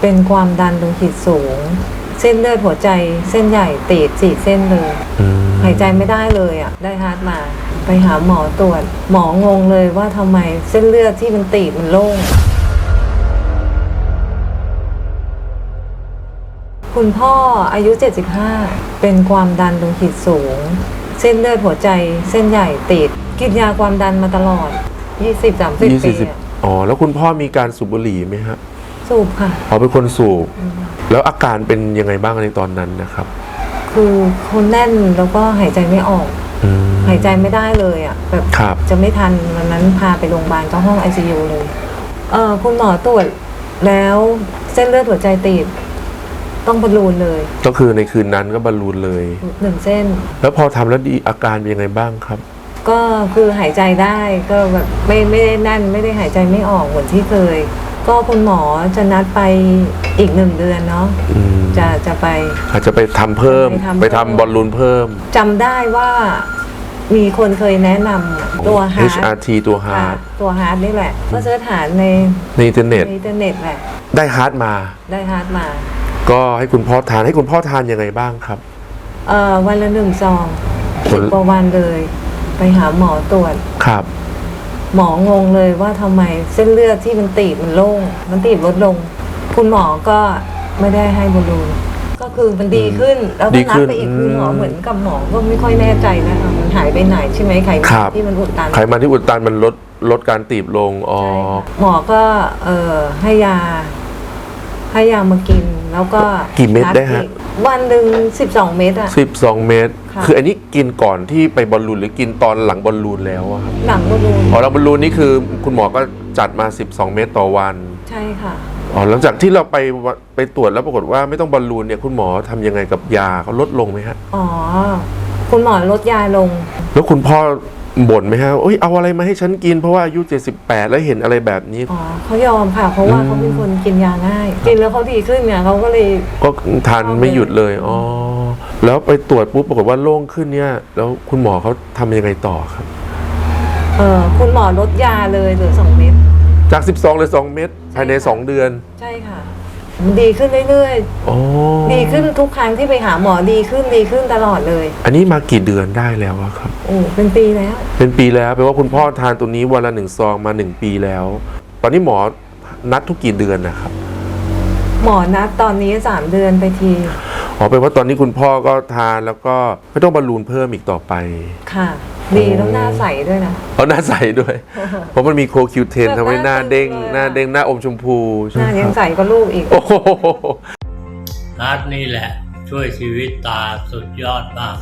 เป็นความดันโลหิตสูง เส้นเลือดหัวใจเส้นใหญ่ตีดสี่เส้นเลย อืมหายใจไม่ได้เลยอะ ได้ฮาร์ดมา ไปหาหมอตรวจ หมองงเลยว่าทำไมเส้นเลือดที่มันตีบมันโล่ง คุณพ่ออายุ 75 เป็นความดันโลหิตสูง เส้นเลือดหัวใจเส้นใหญ่ตีดกินยาความดันมาตลอด 20-30ยี่ปีสิบสิบอะ อ๋อแล้วคุณพ่อมีการสูบบุหรี่ไหมฮะ สูบค่ะอ๋อเป็นคนสูบ แล้วอาการเป็นยังไงบ้างในตอนนั้นนะครับ คือคนแน่นแล้วก็หายใจไม่ออก อืม หายใจไม่ได้เลยอะแบบครับ จะไม่ทันวันนั้นพาไปโรงพยาบาลก็ห้อง ICU เลยเออคุณหมอตรวจแล้วเส้นเลือดหัวใจตีบต้องบอลลูนเลยก็คือในคืนนั้นก็บอลลูนเลย หนึ่งเส้น แล้วพอทำแล้วดีอาการเป็นยังไงบ้างครับ ก็คือหายใจได้ก็แบบไม่ไม่ได้นั่นไม่ได้หายใจไม่ออกเหมือนที่เคย ก็คุณหมอจะนัดไปอีกหนึ่งเดือนเนาะอืมจะจะไป อาจจะไปทำเพิ่ม ไปทำไปทำ บอลลูนเพิ่ม จำได้ว่ามีคนเคยแนะนำตัวฮาร์ด HRT ตัวฮาร์ดตัวฮาร์ดนี่แหละ ก็เสิร์ชหาในในอินเทอร์เน็ต ในอินเทอร์เน็ตแหละ ได้ฮาร์ดมา ได้ฮาร์ดมาก็ให้คุณพ่อทานให้คุณพ่อทานยังไงบ้างครับ เอ่อวันละหนึ่งซองวัสินบละกว่าวันเลย ไปหาหมอตรวจ ครับ หมองงเลยว่าทำไมเส้นเลือดที่มันตีบมันโล่ง มันตีบลดลง คุณหมอก็ไม่ได้ให้บอลลูนก็คือมันดีขึ้น แล้วก็ดีนัขึ้ดนไปอีกคือหมออืมเหมือนกับหมอก็ไม่ค่อยแน่ใจนะคะมันหายไปไหนใช่ไหมไขมัครันบที่มันอุดตันไขมันที่อุดตันมันลดลดการตีบลงอ๋อใช่ค่ะหมอก็เออให้ยาให้ยามากิน แล้วก็กี่เม็ดนัได้ฮะอีก วันหนึ่งสิบสองเม็ดอะ 12 เมตร ค่ะ คืออันนี้กินก่อนที่ไปบอลลูนหรือกินตอนหลังบอลลูนแล้วอะครับหลังบอลลูนอ๋อแล้วบอลลูนนี่คือคุณหมอก็จัดมา 12 เมตรต่อวันใช่ค่ะ อ๋อหลังจากที่เราไปวะไปตรวจแล้วปรากฏว่าไม่ต้องบอลลูนเนี่ยคุณหมอทำยังไงกับยาเขาลดลงไหมฮะ อ๋อ คุณหมอลดยาลง แล้วคุณพ่อบ่นไหมฮะโอ้ยเอาอะไรมาให้ฉันกินเพราะว่าอายุ 78 แล้วเห็นอะไรแบบนี้ อ๋อเขายอมค่ะ เพราะว่าอืมเขาเป็นคนกินยาง่าย กินแล้วเขาดีขึ้นเนี่ยเขาก็เลยก็ทานไม่หยุดเลย อ๋อ แล้วไปตรวจปุ๊บปรากฏว่าโล่งขึ้นเนี่ย แล้วคุณหมอเขาทำยังไงต่อครับ เออคุณหมอลดยาเลยเหลือสองเม็ดจาก 12เหลย2เม็ดภายในใช่ค่ะ2เดือน ใช่ค่ะ มันดีขึ้นเรื่อยอ๋อๆดีขึ้นทุกครั้งที่ไปหาหมอดีขึ้นดีขึ้นตลอดเลยอันนี้มากี่เดือนได้แล้วอะครับ โอ้เป็นปีแล้ว เป็นปีแล้วแปลว่าคุณพ่อทานตัวนี้วันละหนึ่งซองมาหนึ่งปีแล้ว ตอนนี้หมอนัดทุกกี่เดือนนะครับหมอนัดตอนนี้สามเดือนไปทีอ๋อแปลว่าตอนนี้คุณพ่อก็ทานแล้วก็ไม่ต้องบอลลูนเพิ่มอีกต่อไป ค่ะ ดีแล้วหน้าใสด้วยนะเพราะหน้าใสด้วย เพราะมันมีโคคิวเทนแบบทำให้หน้าเด้งหน้าตึงเลยอะหน้าเด้งหน้าอมชมพูหน้ายังใสก็ลูกอีกโอ้โหฮาร์ดนี่แหละ ช่วยชีวิตตาสุดยอดมาก